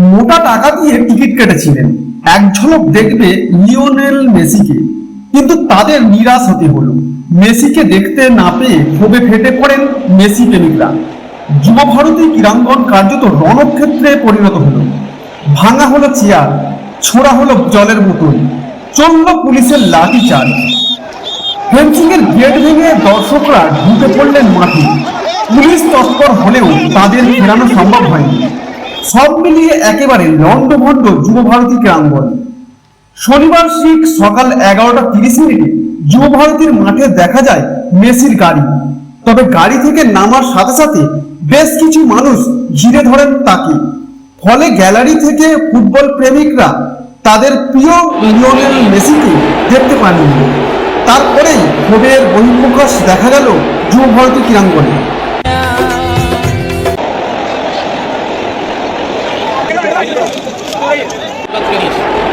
মোটা টাকা দিয়ে টিকিট কেটেছিলেন। এক ঝলক দেখবে লিওনেল মেসিকে। কিন্তু তাদের নিরাশ হতে হলো। মেসিকে দেখতে না পেয়ে ক্ষোভে ফেটে পড়েন মেসি প্রেমিকরা। যুব ভারতী ক্রীড়াঙ্গন কার্যত রণক্ষেত্রে পরিণত হলো। ভাঙা হলো চেয়ার, ছোড়া হলো জলের বোতল, চলল পুলিশের লাঠি চার্জ ফেন্সিং এর গেট ভেঙে দর্শকরা ঢুকে পড়লেন মাঠে। পুলিশ তৎপর হলেও তাদের ফেরানো সম্ভব হয়নি। সব মিলিয়ে একেবারে লণ্ডভণ্ড যুব ভারতী ক্রীড়াঙ্গন শনিবার ঠিক সকাল এগারোটা তিরিশ মিনিটে যুব ভারতীর মাঠে দেখা যায় মেসির গাড়ি। তবে গাড়ি থেকে নামার সাথে সাথে বেশ কিছু মানুষ ঘিরে ধরেন তাকে। ফলে গ্যালারি থেকে ফুটবল প্রেমিকরা তাদের প্রিয় লিওনেল মেসিকে দেখতে পাননি। তারপরেই ক্ষোভের বহিঃপ্রকাশ দেখা গেল যুব ভারতী ক্রীড়াঙ্গনে